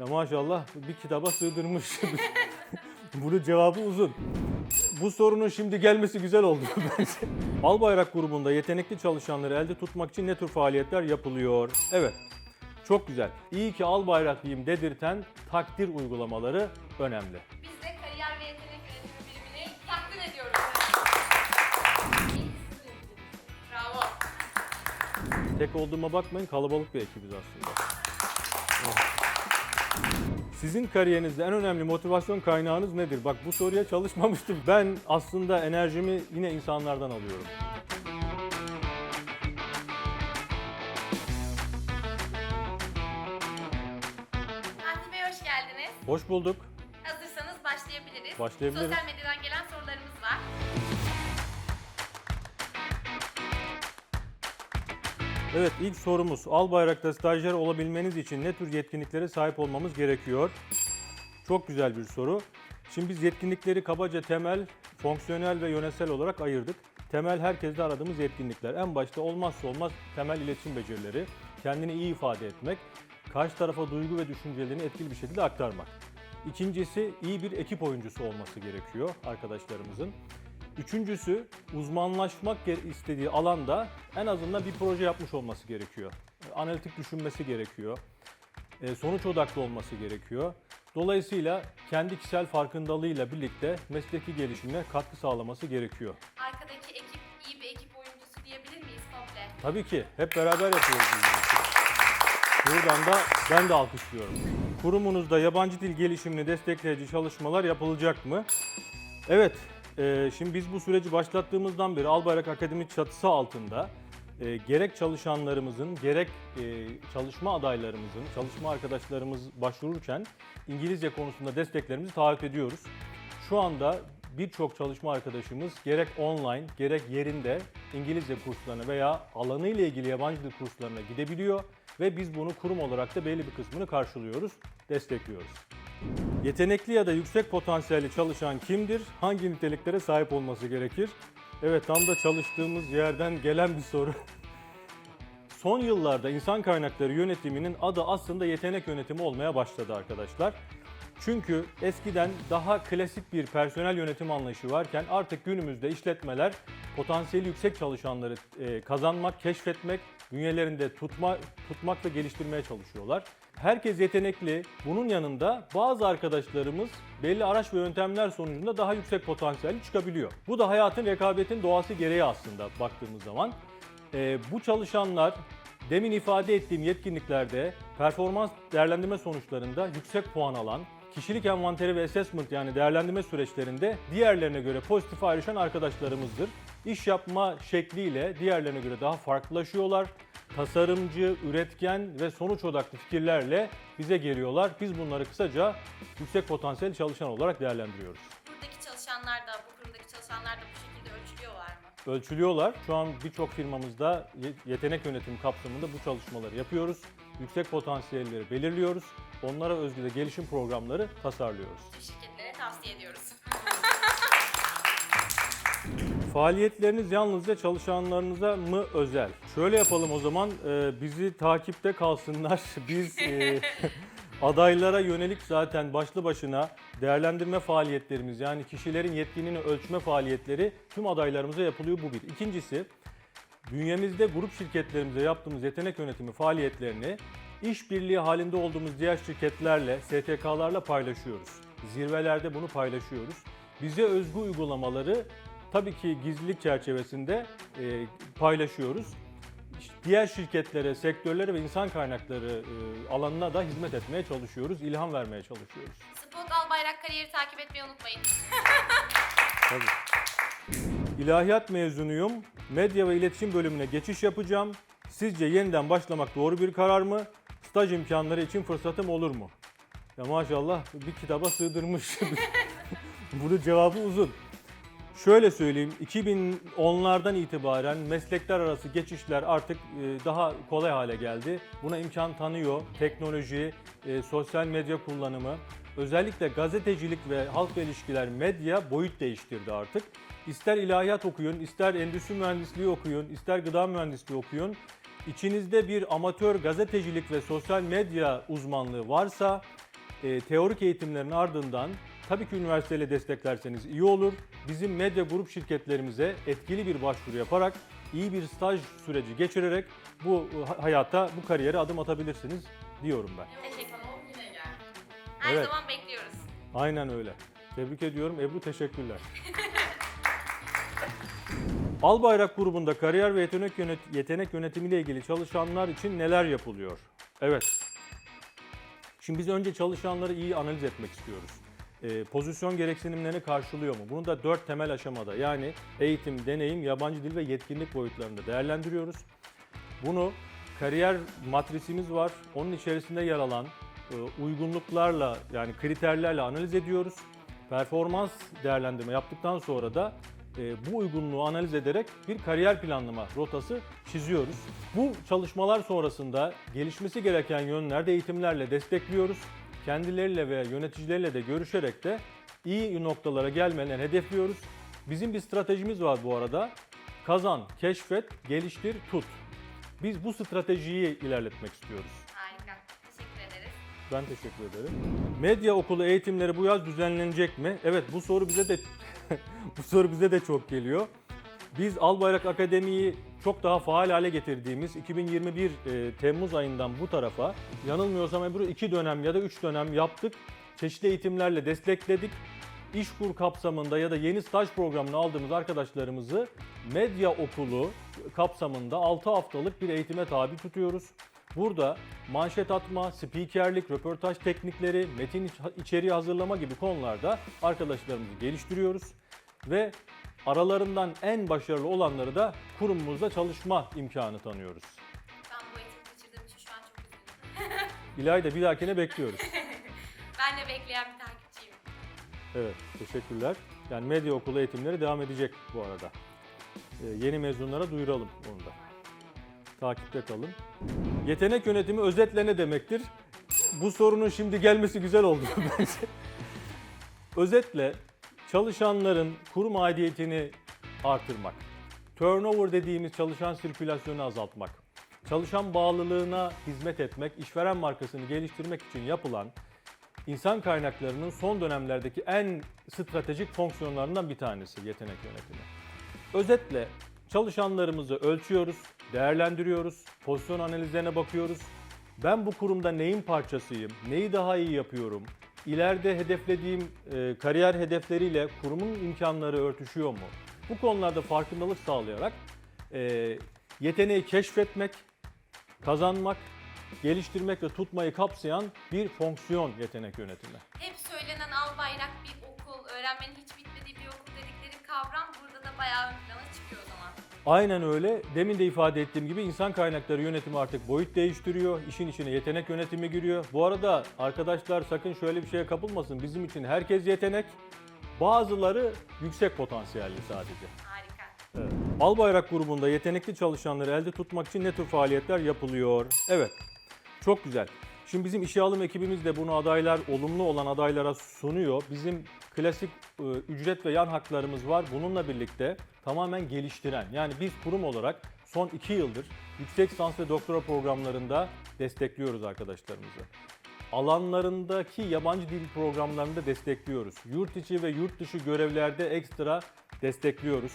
Ya maşallah bir kitaba sığdırmış. Bunun cevabı uzun. Bu sorunun şimdi gelmesi güzel oldu bence. Albayrak grubunda yetenekli çalışanları elde tutmak için ne tür faaliyetler yapılıyor? Evet, çok güzel. İyi ki Albayraklıyım dedirten takdir uygulamaları önemli. Biz de kariyer ve yetenek yönetimi birimini takdir ediyoruz. Bravo. Tek olduğuma bakmayın kalabalık bir ekibiz aslında. Sizin kariyerinizde en önemli motivasyon kaynağınız nedir? Bak bu soruya çalışmamıştım. Ben aslında enerjimi yine insanlardan alıyorum. Fatih Bey hoş geldiniz. Hoş bulduk. Hazırsanız başlayabiliriz. Başlayabiliriz. Sosyal medyadan gelen Evet ilk sorumuz Albayrak'ta stajyer olabilmeniz için ne tür yetkinliklere sahip olmamız gerekiyor? Çok güzel bir soru. Şimdi biz yetkinlikleri kabaca temel, fonksiyonel ve yönetsel olarak ayırdık. Temel herkeste aradığımız yetkinlikler. En başta olmazsa olmaz temel iletişim becerileri, kendini iyi ifade etmek, karşı tarafa duygu ve düşüncelerini etkili bir şekilde aktarmak. İkincisi iyi bir ekip oyuncusu olması gerekiyor arkadaşlarımızın. Üçüncüsü uzmanlaşmak istediği alanda en azından bir proje yapmış olması gerekiyor. Analitik düşünmesi gerekiyor. E, Sonuç odaklı olması gerekiyor. Dolayısıyla kendi kişisel farkındalığıyla birlikte mesleki gelişimine katkı sağlaması gerekiyor. Arkadaki ekip iyi bir ekip oyuncusu diyebilir miyiz komple? Tabii ki hep beraber yapıyoruz. Buradan da ben de alkışlıyorum. Kurumunuzda yabancı dil gelişimini destekleyici çalışmalar yapılacak mı? Evet, e, şimdi biz bu süreci başlattığımızdan beri Albayrak Akademi çatısı altında e, gerek çalışanlarımızın gerek e, çalışma adaylarımızın, çalışma arkadaşlarımız başvururken İngilizce konusunda desteklerimizi taahhüt ediyoruz. Şu anda birçok çalışma arkadaşımız gerek online gerek yerinde İngilizce kurslarına veya alanıyla ilgili yabancı dil kurslarına gidebiliyor ve biz bunu kurum olarak da belli bir kısmını karşılıyoruz, destekliyoruz. Yetenekli ya da yüksek potansiyelli çalışan kimdir? Hangi niteliklere sahip olması gerekir? Evet tam da çalıştığımız yerden gelen bir soru. Son yıllarda insan kaynakları yönetiminin adı aslında yetenek yönetimi olmaya başladı arkadaşlar. Çünkü eskiden daha klasik bir personel yönetim anlayışı varken artık günümüzde işletmeler potansiyeli yüksek çalışanları e, kazanmak, keşfetmek, bünyelerinde tutma, tutmak ve geliştirmeye çalışıyorlar. Herkes yetenekli. Bunun yanında bazı arkadaşlarımız belli araç ve yöntemler sonucunda daha yüksek potansiyelli çıkabiliyor. Bu da hayatın rekabetin doğası gereği aslında baktığımız zaman. E, bu çalışanlar demin ifade ettiğim yetkinliklerde performans değerlendirme sonuçlarında yüksek puan alan, kişilik envanteri ve assessment yani değerlendirme süreçlerinde diğerlerine göre pozitif ayrışan arkadaşlarımızdır. İş yapma şekliyle diğerlerine göre daha farklılaşıyorlar. Tasarımcı, üretken ve sonuç odaklı fikirlerle bize geliyorlar. Biz bunları kısaca yüksek potansiyel çalışan olarak değerlendiriyoruz. Buradaki çalışanlar da, bu kurumdaki çalışanlar da bu şekilde ölçülüyorlar mı? ölçülüyorlar. Şu an birçok firmamızda ye- yetenek yönetimi kapsamında bu çalışmaları yapıyoruz. Yüksek potansiyelleri belirliyoruz. Onlara özgü de gelişim programları tasarlıyoruz. Şirketlere tavsiye ediyoruz. Faaliyetleriniz yalnızca çalışanlarınıza mı özel? Şöyle yapalım o zaman, e, bizi takipte kalsınlar. Biz e, adaylara yönelik zaten başlı başına değerlendirme faaliyetlerimiz yani kişilerin yetkinliğini ölçme faaliyetleri tüm adaylarımıza yapılıyor bu bir. İkincisi, bünyemizde grup şirketlerimize yaptığımız yetenek yönetimi faaliyetlerini işbirliği halinde olduğumuz diğer şirketlerle, STK'larla paylaşıyoruz. Zirvelerde bunu paylaşıyoruz. Bize özgü uygulamaları tabii ki gizlilik çerçevesinde e, paylaşıyoruz. Diğer şirketlere, sektörlere ve insan kaynakları e, alanına da hizmet etmeye çalışıyoruz, ilham vermeye çalışıyoruz. Spot Albayrak kariyeri takip etmeyi unutmayın. Tabii. İlahiyat mezunuyum. Medya ve iletişim bölümüne geçiş yapacağım. Sizce yeniden başlamak doğru bir karar mı? Staj imkanları için fırsatım olur mu? Ya maşallah bir kitaba sığdırmış. Bunun cevabı uzun. Şöyle söyleyeyim, 2010'lardan itibaren meslekler arası geçişler artık e, daha kolay hale geldi. Buna imkan tanıyor. Teknoloji, e, sosyal medya kullanımı, özellikle gazetecilik ve halk ilişkiler medya boyut değiştirdi artık. İster ilahiyat okuyun, ister endüstri mühendisliği okuyun, ister gıda mühendisliği okuyun. İçinizde bir amatör gazetecilik ve sosyal medya uzmanlığı varsa e, teorik eğitimlerin ardından tabii ki üniversiteyle desteklerseniz iyi olur. Bizim medya grup şirketlerimize etkili bir başvuru yaparak iyi bir staj süreci geçirerek bu e, hayata, bu kariyere adım atabilirsiniz diyorum ben. Teşekkür ederim. Yine gel. Her Evet. zaman bekliyoruz. Aynen öyle. Tebrik ediyorum Ebru teşekkürler. Albayrak grubunda kariyer ve yetenek, yönet yetenek yönetimiyle ilgili çalışanlar için neler yapılıyor? Evet. Şimdi biz önce çalışanları iyi analiz etmek istiyoruz. Ee, pozisyon gereksinimlerini karşılıyor mu? Bunu da dört temel aşamada yani eğitim, deneyim, yabancı dil ve yetkinlik boyutlarında değerlendiriyoruz. Bunu kariyer matrisimiz var. Onun içerisinde yer alan e, uygunluklarla yani kriterlerle analiz ediyoruz. Performans değerlendirme yaptıktan sonra da e, bu uygunluğu analiz ederek bir kariyer planlama rotası çiziyoruz. Bu çalışmalar sonrasında gelişmesi gereken yönlerde eğitimlerle destekliyoruz. Kendileriyle ve yöneticileriyle de görüşerek de iyi noktalara gelmelerini hedefliyoruz. Bizim bir stratejimiz var bu arada. Kazan, keşfet, geliştir, tut. Biz bu stratejiyi ilerletmek istiyoruz. Harika. Teşekkür ederiz. Ben teşekkür ederim. Medya okulu eğitimleri bu yaz düzenlenecek mi? Evet bu soru bize de bu soru bize de çok geliyor. Biz Albayrak Akademi'yi çok daha faal hale getirdiğimiz 2021 e, Temmuz ayından bu tarafa yanılmıyorsam Ebru iki dönem ya da üç dönem yaptık. Çeşitli eğitimlerle destekledik. İşkur kapsamında ya da yeni staj programını aldığımız arkadaşlarımızı medya okulu kapsamında 6 haftalık bir eğitime tabi tutuyoruz. Burada manşet atma, spikerlik, röportaj teknikleri, metin iç- içeriği hazırlama gibi konularda arkadaşlarımızı geliştiriyoruz. Ve aralarından en başarılı olanları da kurumumuzda çalışma imkanı tanıyoruz. Ben bu eğitimi kaçırdığım için şu an çok üzüldüm. İlayda bir dahakine bekliyoruz. Ben de bekleyen bir takipçiyim. Evet, teşekkürler. Yani medya okulu eğitimleri devam edecek bu arada. Ee, yeni mezunlara duyuralım onu da. Takipte kalın. Yetenek yönetimi özetle ne demektir? Bu sorunun şimdi gelmesi güzel oldu bence. Özetle çalışanların kurum aidiyetini artırmak, turnover dediğimiz çalışan sirkülasyonu azaltmak, çalışan bağlılığına hizmet etmek, işveren markasını geliştirmek için yapılan İnsan kaynaklarının son dönemlerdeki en stratejik fonksiyonlarından bir tanesi yetenek yönetimi. Özetle çalışanlarımızı ölçüyoruz, değerlendiriyoruz, pozisyon analizlerine bakıyoruz. Ben bu kurumda neyin parçasıyım, neyi daha iyi yapıyorum, ileride hedeflediğim e, kariyer hedefleriyle kurumun imkanları örtüşüyor mu? Bu konularda farkındalık sağlayarak e, yeteneği keşfetmek, kazanmak, geliştirmek ve tutmayı kapsayan bir fonksiyon yetenek yönetimi. Hep söylenen al bayrak bir okul, öğrenmenin hiç bitmediği bir okul dedikleri kavram burada da bayağı ön plana çıkıyor. Aynen öyle. Demin de ifade ettiğim gibi insan kaynakları yönetimi artık boyut değiştiriyor. İşin içine yetenek yönetimi giriyor. Bu arada arkadaşlar sakın şöyle bir şeye kapılmasın. Bizim için herkes yetenek. Bazıları yüksek potansiyelli sadece. Harika. Evet. Albayrak grubunda yetenekli çalışanları elde tutmak için ne tür faaliyetler yapılıyor? Evet. Çok güzel. Şimdi bizim işe alım ekibimiz de bunu adaylar, olumlu olan adaylara sunuyor. Bizim klasik e, ücret ve yan haklarımız var. Bununla birlikte tamamen geliştiren, yani biz kurum olarak son iki yıldır yüksek lisans ve doktora programlarında destekliyoruz arkadaşlarımızı. Alanlarındaki yabancı dil programlarında destekliyoruz. Yurt içi ve yurt dışı görevlerde ekstra destekliyoruz.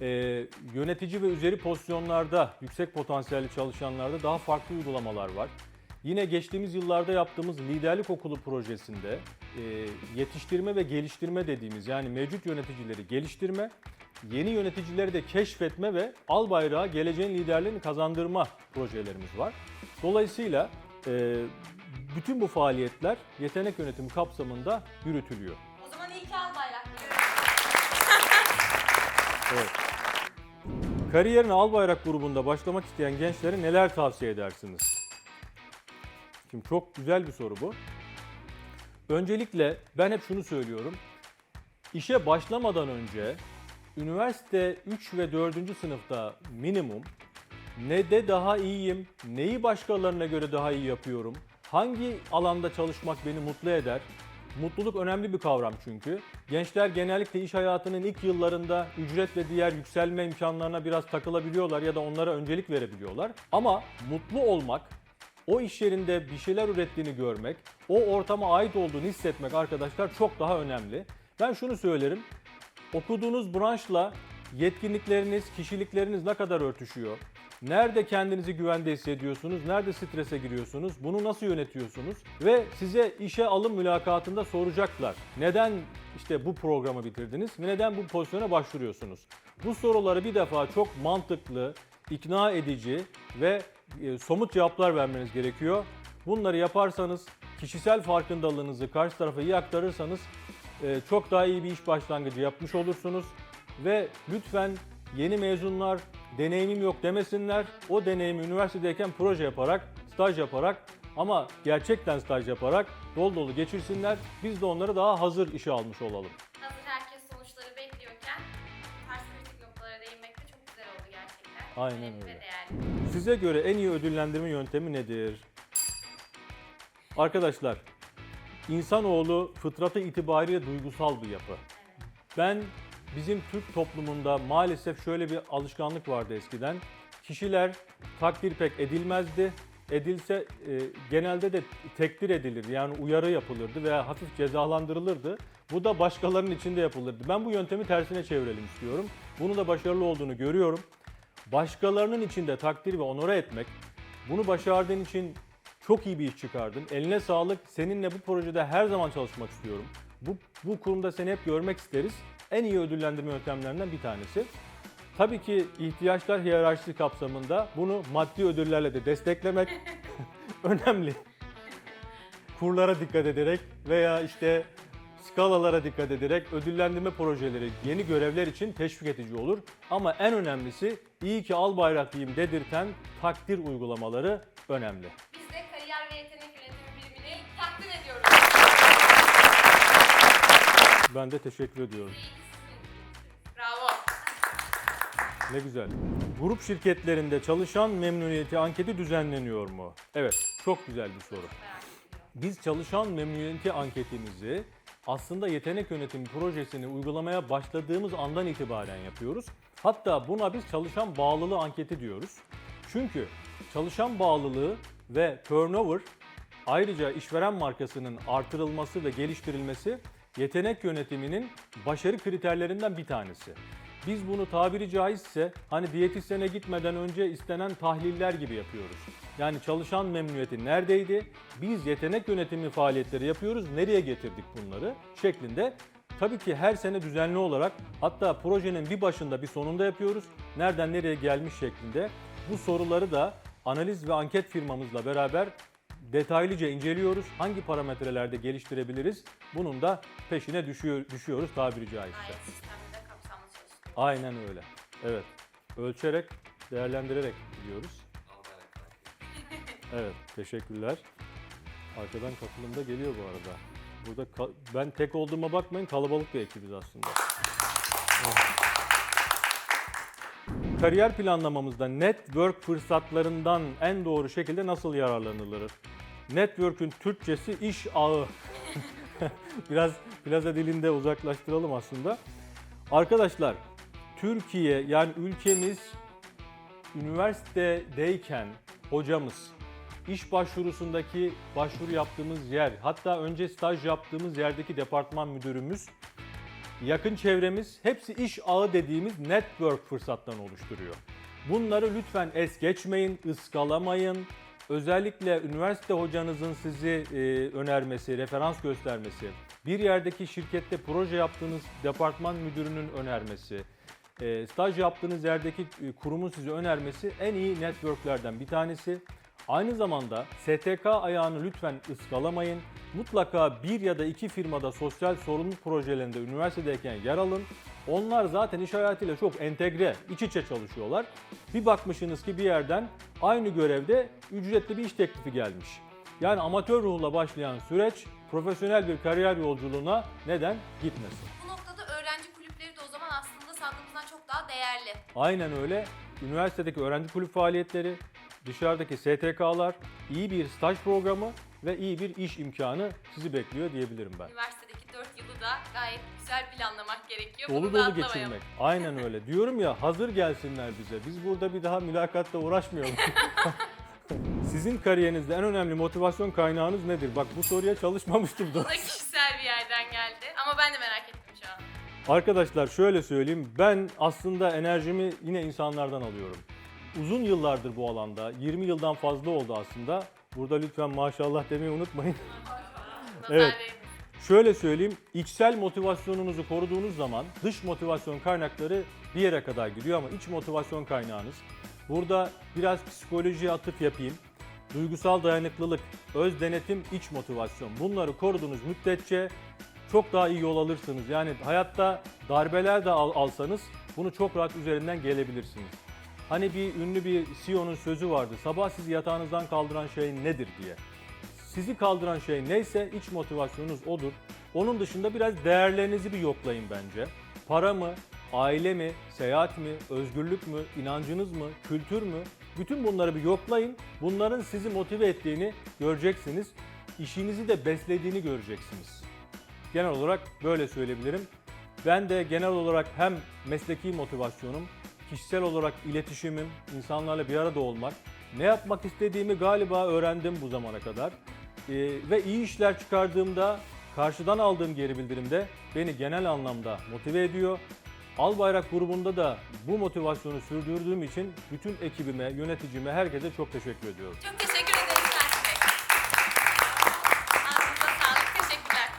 Ee, yönetici ve üzeri pozisyonlarda, yüksek potansiyelli çalışanlarda daha farklı uygulamalar var. Yine geçtiğimiz yıllarda yaptığımız liderlik okulu projesinde e, yetiştirme ve geliştirme dediğimiz yani mevcut yöneticileri geliştirme, yeni yöneticileri de keşfetme ve al bayrağı geleceğin liderlerini kazandırma projelerimiz var. Dolayısıyla e, bütün bu faaliyetler yetenek yönetimi kapsamında yürütülüyor. O zaman ilk al bayrak diyorum. Evet. Kariyerine Albayrak grubunda başlamak isteyen gençlere neler tavsiye edersiniz? Şimdi çok güzel bir soru bu. Öncelikle ben hep şunu söylüyorum. İşe başlamadan önce üniversite 3 ve 4. sınıfta minimum ne de daha iyiyim, neyi başkalarına göre daha iyi yapıyorum, hangi alanda çalışmak beni mutlu eder, Mutluluk önemli bir kavram çünkü. Gençler genellikle iş hayatının ilk yıllarında ücret ve diğer yükselme imkanlarına biraz takılabiliyorlar ya da onlara öncelik verebiliyorlar. Ama mutlu olmak, o iş yerinde bir şeyler ürettiğini görmek, o ortama ait olduğunu hissetmek arkadaşlar çok daha önemli. Ben şunu söylerim. Okuduğunuz branşla yetkinlikleriniz, kişilikleriniz ne kadar örtüşüyor? Nerede kendinizi güvende hissediyorsunuz? Nerede strese giriyorsunuz? Bunu nasıl yönetiyorsunuz? Ve size işe alım mülakatında soracaklar. Neden işte bu programı bitirdiniz ve neden bu pozisyona başvuruyorsunuz? Bu soruları bir defa çok mantıklı, ikna edici ve e, somut cevaplar vermeniz gerekiyor. Bunları yaparsanız kişisel farkındalığınızı karşı tarafa iyi aktarırsanız e, çok daha iyi bir iş başlangıcı yapmış olursunuz. Ve lütfen yeni mezunlar deneyimim yok demesinler. O deneyimi üniversitedeyken proje yaparak, staj yaparak ama gerçekten staj yaparak dolu dolu geçirsinler. Biz de onları daha hazır işe almış olalım. Aynen Önemli öyle. Değerli. Size göre en iyi ödüllendirme yöntemi nedir? Arkadaşlar, insanoğlu fıtratı itibariyle duygusal bir yapı. Ben bizim Türk toplumunda maalesef şöyle bir alışkanlık vardı eskiden. Kişiler takdir pek edilmezdi. Edilse e, genelde de tekdir edilir yani uyarı yapılırdı veya hafif cezalandırılırdı. Bu da başkalarının içinde yapılırdı. Ben bu yöntemi tersine çevirelim istiyorum. Bunu da başarılı olduğunu görüyorum. Başkalarının içinde takdir ve onore etmek, bunu başardığın için çok iyi bir iş çıkardın. Eline sağlık. Seninle bu projede her zaman çalışmak istiyorum. Bu, bu kurumda seni hep görmek isteriz. En iyi ödüllendirme yöntemlerinden bir tanesi. Tabii ki ihtiyaçlar hiyerarşisi kapsamında bunu maddi ödüllerle de desteklemek önemli. Kurlara dikkat ederek veya işte skalalara dikkat ederek ödüllendirme projeleri yeni görevler için teşvik edici olur. Ama en önemlisi iyi ki al bayraklıyım dedirten takdir uygulamaları önemli. Biz de kariyer ve yetenek yönetimi birimini takdir ediyoruz. Ben de teşekkür ediyorum. Bravo. Ne güzel. Grup şirketlerinde çalışan memnuniyeti anketi düzenleniyor mu? Evet, çok güzel bir soru. Biz çalışan memnuniyeti anketimizi aslında yetenek yönetimi projesini uygulamaya başladığımız andan itibaren yapıyoruz. Hatta buna biz çalışan bağlılığı anketi diyoruz. Çünkü çalışan bağlılığı ve turnover ayrıca işveren markasının artırılması ve geliştirilmesi yetenek yönetiminin başarı kriterlerinden bir tanesi. Biz bunu tabiri caizse hani diyetisyene gitmeden önce istenen tahliller gibi yapıyoruz. Yani çalışan memnuniyeti neredeydi? Biz yetenek yönetimi faaliyetleri yapıyoruz. Nereye getirdik bunları? Şeklinde. Tabii ki her sene düzenli olarak hatta projenin bir başında bir sonunda yapıyoruz. Nereden nereye gelmiş şeklinde. Bu soruları da analiz ve anket firmamızla beraber detaylıca inceliyoruz. Hangi parametrelerde geliştirebiliriz? Bunun da peşine düşüyor, düşüyoruz tabiri caizse. Çalıştınız. Aynen öyle. Evet. Ölçerek, değerlendirerek gidiyoruz. Evet, teşekkürler. Arkadan katılım da geliyor bu arada. Burada ben tek olduğuma bakmayın, kalabalık bir ekibiz aslında. Kariyer planlamamızda network fırsatlarından en doğru şekilde nasıl yararlanılır? Network'ün Türkçesi iş ağı. biraz plaza dilinde uzaklaştıralım aslında. Arkadaşlar, Türkiye yani ülkemiz üniversitedeyken hocamız, iş başvurusundaki başvuru yaptığımız yer, hatta önce staj yaptığımız yerdeki departman müdürümüz, yakın çevremiz hepsi iş ağı dediğimiz network fırsatlarını oluşturuyor. Bunları lütfen es geçmeyin, ıskalamayın. Özellikle üniversite hocanızın sizi e, önermesi, referans göstermesi, bir yerdeki şirkette proje yaptığınız departman müdürünün önermesi, e, staj yaptığınız yerdeki e, kurumun size önermesi en iyi networklerden bir tanesi. Aynı zamanda STK ayağını lütfen ıskalamayın. Mutlaka bir ya da iki firmada sosyal sorumluluk projelerinde üniversitedeyken yer alın. Onlar zaten iş hayatıyla çok entegre, iç içe çalışıyorlar. Bir bakmışsınız ki bir yerden aynı görevde ücretli bir iş teklifi gelmiş. Yani amatör ruhla başlayan süreç profesyonel bir kariyer yolculuğuna neden gitmesin? Değerli. Aynen öyle. Üniversitedeki öğrenci kulüp faaliyetleri, dışarıdaki STK'lar, iyi bir staj programı ve iyi bir iş imkanı sizi bekliyor diyebilirim ben. Üniversitedeki 4 yılı da gayet güzel planlamak gerekiyor. Dolu Bunu da dolu atlamayalım. geçirmek. Aynen öyle. Diyorum ya hazır gelsinler bize. Biz burada bir daha mülakatta uğraşmayalım. Sizin kariyerinizde en önemli motivasyon kaynağınız nedir? Bak bu soruya çalışmamıştım da. Bu da kişisel bir yerden geldi. Ama ben de merak ettim. Arkadaşlar şöyle söyleyeyim. Ben aslında enerjimi yine insanlardan alıyorum. Uzun yıllardır bu alanda. 20 yıldan fazla oldu aslında. Burada lütfen maşallah demeyi unutmayın. Evet. Şöyle söyleyeyim, içsel motivasyonunuzu koruduğunuz zaman dış motivasyon kaynakları bir yere kadar gidiyor ama iç motivasyon kaynağınız. Burada biraz psikolojiye atıf yapayım. Duygusal dayanıklılık, öz denetim, iç motivasyon. Bunları koruduğunuz müddetçe çok daha iyi yol alırsınız. Yani hayatta darbeler de al- alsanız bunu çok rahat üzerinden gelebilirsiniz. Hani bir ünlü bir CEO'nun sözü vardı. Sabah sizi yatağınızdan kaldıran şey nedir diye. Sizi kaldıran şey neyse iç motivasyonunuz odur. Onun dışında biraz değerlerinizi bir yoklayın bence. Para mı, aile mi, seyahat mi, özgürlük mü, inancınız mı, kültür mü? Bütün bunları bir yoklayın. Bunların sizi motive ettiğini göreceksiniz. İşinizi de beslediğini göreceksiniz. Genel olarak böyle söyleyebilirim. Ben de genel olarak hem mesleki motivasyonum, kişisel olarak iletişimim, insanlarla bir arada olmak, ne yapmak istediğimi galiba öğrendim bu zamana kadar. Ee, ve iyi işler çıkardığımda karşıdan aldığım geri bildirimde beni genel anlamda motive ediyor. Albayrak grubunda da bu motivasyonu sürdürdüğüm için bütün ekibime, yöneticime, herkese çok teşekkür ediyorum. Çok teşekkür